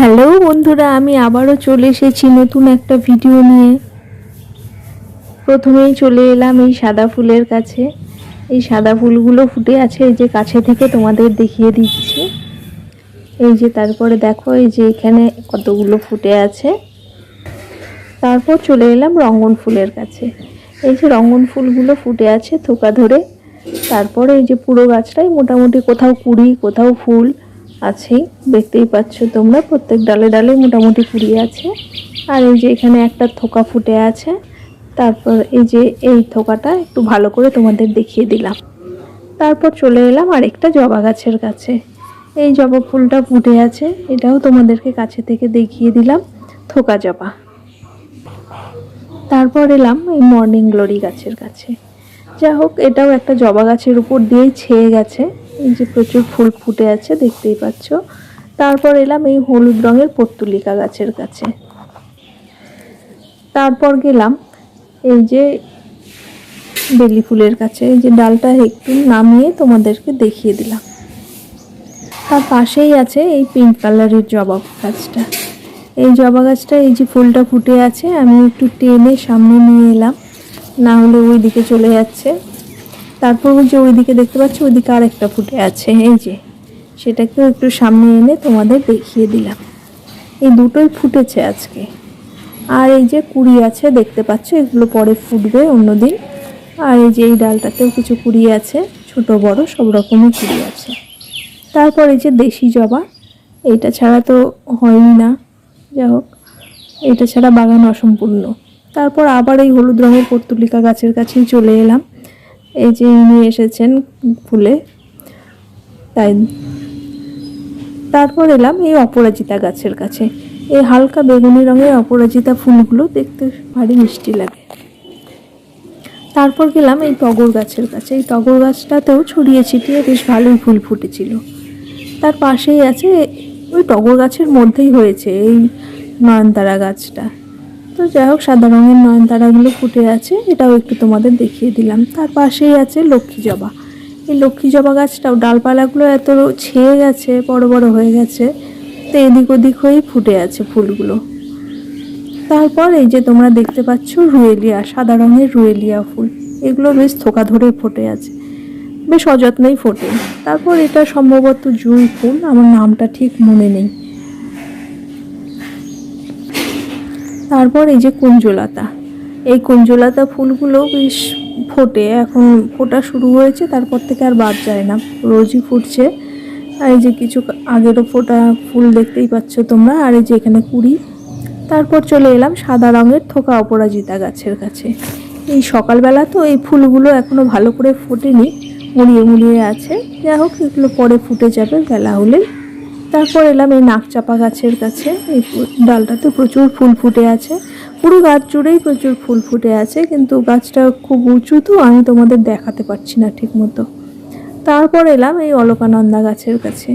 Hello বন্ধুরা, আমি আবারও চলে এসেছি নতুন একটা ভিডিও নিয়ে। প্রথমেই চলে এলাম এই সাদা ফুলের কাছে। এই সাদা ফুলগুলো ফুটে আছে, এই যে কাছে থেকে তোমাদের দেখিয়ে দিচ্ছি। এই যে তারপরে দেখো, এই যে এখানে কতগুলো ফুটে আছে। তারপর চলে এলাম রঙ্গন ফুলের কাছে। এই যে রঙ্গন ফুলগুলো ফুটে আছে থোকা ধরে। তারপরে এই যে পুরো গাছটাই মোটামুটি কোথাও কুড়ি, কোথাও ফুল। আছেই, দেখতেই পাচ্ছ তোমরা, প্রত্যেক ডালে ডালে মোটামুটি কুড়ি আছে। আর এই যে এখানে একটা থোকা ফুটে আছে, তারপর এই যে এই থোকাটা একটু ভালো করে তোমাদের দেখিয়ে দিলাম। তারপর চলে এলাম আরেকটা জবা গাছের কাছে। এই জবা ফুলটা ফুটে আছে, এটাও তোমাদেরকে কাছে থেকে দেখিয়ে দিলাম, থোকা জবা। তারপর এলাম এই মর্নিং গ্লোরি গাছের কাছে। যা হোক, এটাও একটা জবা গাছের উপর দিয়েই ছেয়ে গেছে। এই যে প্রচুর ফুল ফুটে আছে, দেখতেই পাচ্ছ। তারপর এলাম এই হলুদ রঙের পর্তুলিকা গাছের কাছে। তারপর গেলাম এই যে বেলি ফুলের কাছে। এই যে ডালটা একটু নামিয়ে তোমাদেরকে দেখিয়ে দিলাম। তার পাশেই আছে এই পিঙ্ক কালারের জবা গাছটা। এই জবা গাছটা এই যে ফুলটা ফুটে আছে, আমি একটু টেনে সামনে নিয়ে এলাম। না হলে ওই দিকে চলে যাচ্ছে। তারপর যে ওইদিকে দেখতে পাচ্ছ, ওইদিকে আর একটা ফুটে আছে। এই যে, সেটাকেও একটু সামনে এনে তোমাদের দেখিয়ে দিলাম। এই দুটোই ফুটেছে আজকে। আর এই যে কুড়ি আছে, দেখতে পাচ্ছ, এগুলো পরে ফুটবে অন্যদিন। আর এই যে এই ডালটাতেও কিছু কুড়ি আছে, ছোট, বড়, সব রকমই কুড়ি আছে। তারপর এই যে দেশি জবা, এইটা ছাড়া তো হয়ই না। যাই হোক, এটা ছাড়া বাগান অসম্পূর্ণ। তারপর আবার এই হলুদ রঙের পর্তুলিকা গাছের কাছেই চলে এলাম। এই যে ইনি এসেছেন ফুলে, তাই তারপর এলাম এই অপরাজিতা গাছের কাছে। এই হালকা বেগুনি রঙের অপরাজিতা ফুলগুলো দেখতে ভারী মিষ্টি লাগে। তারপর গেলাম এই টগর গাছের কাছে। এই টগর গাছটাতেও ছড়িয়ে ছিটিয়ে বেশ ভালোই ফুল ফুটেছিল। তার পাশেই আছে ওই টগর গাছের মধ্যেই হয়েছে এই নয়নতারা গাছটা। তো যাই হোক, সাদা রঙের নয়নতারাগুলো ফুটে আছে। এটাও একটু তোমাদের দেখিয়ে দিলাম। তার পাশেই আছে লক্ষ্মী জবা। এই লক্ষ্মী জবা গাছটাও, ডালপালাগুলো এত ছেয়ে গেছে, বড় বড় হয়ে গেছে, তো এদিক ওদিক হয়েই ফুটে আছে ফুলগুলো। তারপর এই যে তোমরা দেখতে পাচ্ছ রুয়েলিয়া, সাদা রঙের রুয়েলিয়া ফুল। এগুলো বেশ থোকা ধরে ফোটে আছে। বেশ অযত্নেই ফোটে। তারপর এটা সম্ভবত জুঁই ফুল, আমার নামটা ঠিক মনে নেই। তারপর এই যে কুঞ্জলতা। এই কুঞ্জলতা ফুলগুলো বেশ ফোটে, এখন ফোটা শুরু হয়েছে, তারপর থেকে আর বাদ যায় না, রোজই ফুটছে। আর এই যে কিছু আগেরও ফোটা ফুল দেখতেই পাচ্ছ তোমরা, আর এই যে এখানে কুড়ি। তারপর চলে এলাম সাদা রঙের থোকা অপরাজিতা গাছের কাছে। এই সকালবেলা তো এই ফুলগুলো এখনও ভালো করে ফোটেনি, মুড়িয়ে মুড়িয়ে আছে। যাই হোক, এগুলো পরে ফুটে যাবে, বেলা হলে তারপর এলাম এই নাকচাপা গাছের কাছে। এই ডালটাতে প্রচুর ফুল ফুটে আছে। পুরো গাছ জুড়েই প্রচুর ফুল ফুটে আছে, কিন্তু গাছটা খুব উঁচু তো আমি তোমাদের দেখাতে পারছি না ঠিক মতো তারপর এলাম এই অলকানন্দা গাছের কাছে।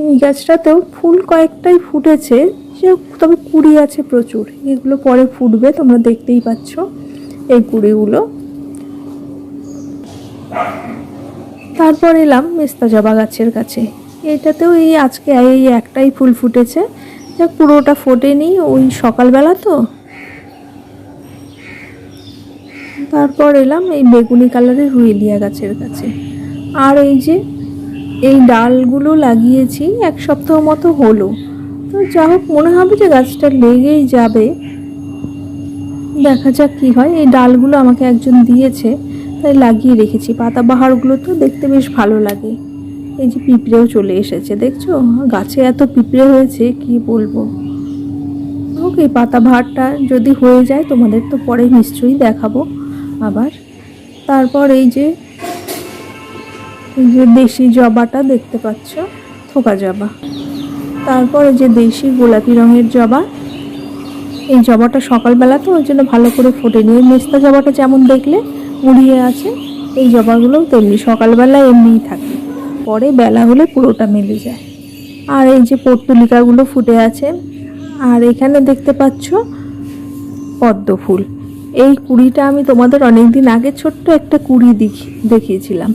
এই গাছটাতেও ফুল কয়েকটাই ফুটেছে, সে তবে কুড়ি আছে প্রচুর। এগুলো পরে ফুটবে, তোমরা দেখতেই পাচ্ছ এই কুড়িগুলো। তারপর এলাম মেস্তা জবা গাছের কাছে। এটাতেও এই আজকে এই একটাই ফুল ফুটেছে। যা পুরোটা ফোটেনি ওই সকালবেলা তো। তারপর এলাম এই বেগুনি কালারের রুয়েলিয়া গাছের কাছে। আর এই যে এই ডালগুলো লাগিয়েছি, এক সপ্তাহ মতো হলো। তো যা হোক, মনে হবে যে গাছটা লেগেই যাবে। দেখা যাক কি হয়। এই ডালগুলো আমাকে একজন দিয়েছে, তাই লাগিয়ে রেখেছি। পাতাবাহারগুলো তো দেখতে বেশ ভালো লাগে। এই যে পিঁপড়েও চলে এসেছে, দেখছ? গাছে এত পিঁপড়ে হয়েছে, কি বলব? হোক, এই পাতাবাহারটা যদি হয়ে যায়, তোমাদের তো পরে নিশ্চয়ই দেখাবো আবার। তারপর এই যে যে দেশি জবাটা দেখতে পাচ্ছ? থোকা জবা। তারপরে যে দেশি গোলাপি রঙের জবা। এই জবাটা সকালবেলা তো ওই জন্য ভালো করে ফোটেনি নিয়ে মেস্তা জবাটা যেমন দেখলে উড়িয়ে আছে, এই জবাগুলোও তেমনি। সকালবেলা এমনিই থাকে। পরে বেলা হলে পুরোটা মেলে যায়। আর এই যে পর্তুলিকাগুলো ফুটে আছে, আর এখানে দেখতে পাচ্ছ পদ্ম ফুল। এই কুড়িটা আমি তোমাদের অনেক দিন আগে ছোট্ট একটা কুড়ি দেখি, দেখিয়েছিলাম।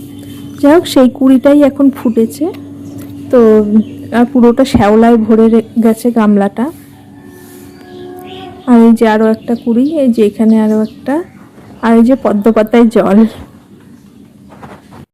যাই হোক, সেই কুড়িটাই এখন ফুটেছে। তো, আর পুরোটা শ্যাওলায় ভরে গেছে গামলাটা। আর এই যে আরও একটা কুড়ি, এই যে এখানে আরও একটা। আর এই যে পদ্ম পাতায় জল।